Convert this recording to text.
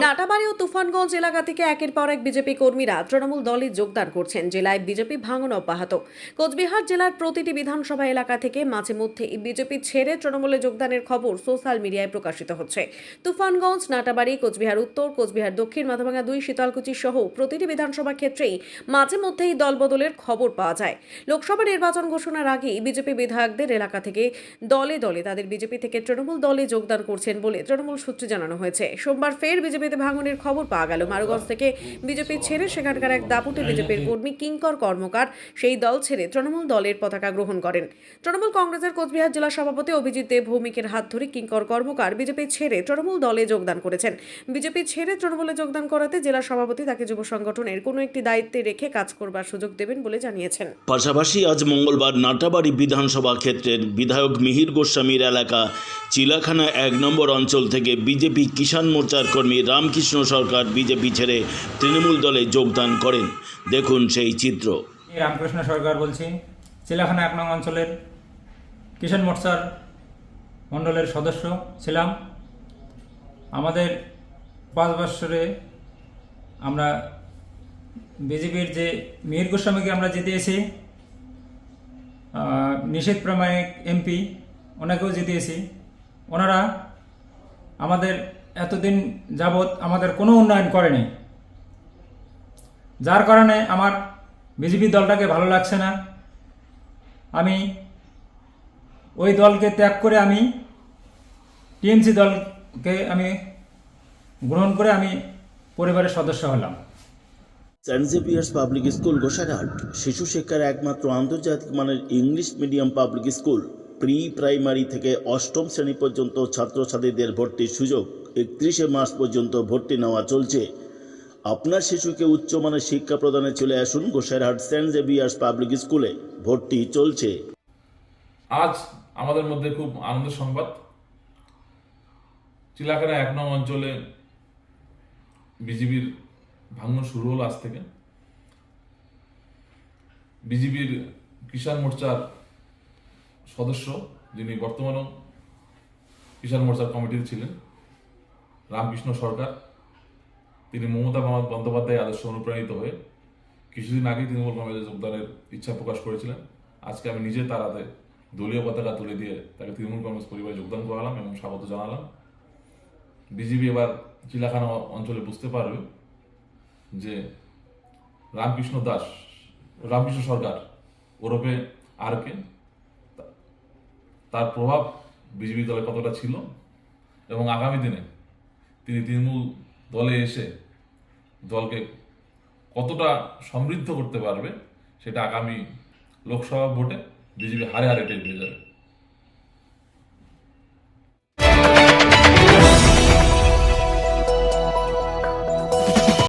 নাটাবাড়ি ও তুফানগঞ্জ এলাকা থেকে একের পর এক বিজেপি কর্মীরা তৃণমূল দলে যোগদান করছেন জেলায় বিজেপি ভাঙন অব্যাহত। কোচবিহার জেলার প্রতিটি বিধানসভা এলাকা থেকে মাঝে মধ্যে বিজেপি ছেড়ে তৃণমূলে যোগদানের খবর সোশ্যাল মিডিয়ায় প্রকাশিত হচ্ছে। তুফানগঞ্জ নাটাবাড়ি কোচবিহার উত্তর কোচবিহার দক্ষিণ মাথাভাঙা দুই শীতলকুচি সহ প্রতিটি বিধানসভা ক্ষেত্রেই মাঝে মধ্যেই দলবদলের খবর পাওয়া যায়। লোকসভা নির্বাচন ঘোষণার আগেই বিজেপি বিধায়কদের এলাকা থেকে দলে দলে তাদের বিজেপি থেকে তৃণমূল দলে যোগদান করছেন বলে তৃণমূল সূত্রে জানানো হয়েছে। সোমবার ফের বিজেপিতে ভাঙনের খবর পাওয়া গেল। মারুগঞ্জ থেকে বিজেপি ছেড়ে সেখানকার এক দাপুটে বিজেপির কর্মী কিঙ্কর কর্মকার সেই দল ছেড়ে তৃণমূল দলের পতাকা গ্রহণ করেন। তৃণমূল কংগ্রেসের কোচবিহার জেলা সভাপতি অভিজিৎ দেব ভৌমিকের হাত ধরে কিঙ্কর কর্মকার বিজেপি ছেড়ে তৃণমূল দলে যোগদান করেছেন। বিজেপি ছেড়ে তৃণমূলে যোগদান করাতে জেলা সভাপতি তাকে যুব সংগঠনের কোনো একটি দায়িত্বে রেখে কাজ করবার সুযোগ দেবেন বলে জানিয়েছেন। পাশাপাশি আজ মঙ্গলবার নাটাবাড়ি বিধানসভা ক্ষেত্রের বিধায়ক মিহির গোস্বামীর এলাকা। চিলাখানা এক নম্বর অঞ্চল থেকে বিজেপি কিষাণ মোর্চার কর্মী রামকৃষ্ণ সরকার বিজেপি ছেড়ে তৃণমূল দলে যোগদান করেন। দেখুন সেই চিত্র। রামকৃষ্ণ সরকার বলছি। চিলাখানা এক নং অঞ্চলের কিষাণ মোর্চার মণ্ডলের সদস্য ছিলাম। আমাদের পাঁচ বৎসরে আমরা বিজেপির যে মিহির গোস্বামীকে আমরা জিতিয়েছি নিষেধ প্রামাণিক এমপি ওনাকেও জিতিয়েছি। ওনারা আমাদের এতদিন যাবৎ আমাদের কোনো উন্নয়ন করেনি। যার কারণে আমার বিজেপি দলটাকে ভালো লাগছে না। আমি ওই দলকে ত্যাগ করে আমি টিএমসি দলকে আমি গ্রহণ করে আমি পরিবারের সদস্য হলাম। Saint Xavier's public school Gosaghat শিশু শিক্ষার একমাত্র আন্তর্জাতিক মানের English medium public school pre primary থেকে অষ্টম শ্রেণি পর্যন্ত ছাত্রছাত্রীদের ভর্তির সুযোগ একত্রিশে মার্চ পর্যন্ত ভর্তি নেওয়া চলছে। আপনার শিশুকে উচ্চমানের শিক্ষা প্রদানে চলে আসুন গোসাইরহাট সেন্ট জেভিয়ার্স পাবলিক স্কুলে ভর্তি চলছে। আজ আমাদের মধ্যে খুব আনন্দের সংবাদ। চিলাকানা এক নং অঞ্চলে বিজিবির ভাঙন শুরু হলো আজ থেকে। বিজিবির কিষাণ মোর্চার সদস্য যিনি বর্তমানেও কিষাণ মোর্চার কমিটির ছিলেন, রামকৃষ্ণ সরকার, তিনি মমতা বন্দ্যোপাধ্যায় আদর্শ অনুপ্রাণিত হয়ে কিছুদিন আগে তৃণমূল কংগ্রেসে যোগদানের ইচ্ছা প্রকাশ করেছিলেন। আজকে আমি নিজে তার হাতে দলীয় পতাকা তুলে দিয়ে তাকে তৃণমূল কংগ্রেস পরিবারে যোগদান করালাম এবং স্বাগত জানালাম। বিজেপি এবার চিলাখানা অঞ্চলে বুঝতে পারবে যে রামকৃষ্ণ দাস, রামকৃষ্ণ সরকার, ওরফে আর কে? তার প্রভাব বিজেপি দলে কতটা ছিল? এবং আগামী দিনে তিনি তৃণমূল দলে এসে দলকে কতটা সমৃদ্ধ করতে পারবে, সেটা আগামী লোকসভা ভোটে বিজেপি হারে হারে টের পেয়ে যাবে।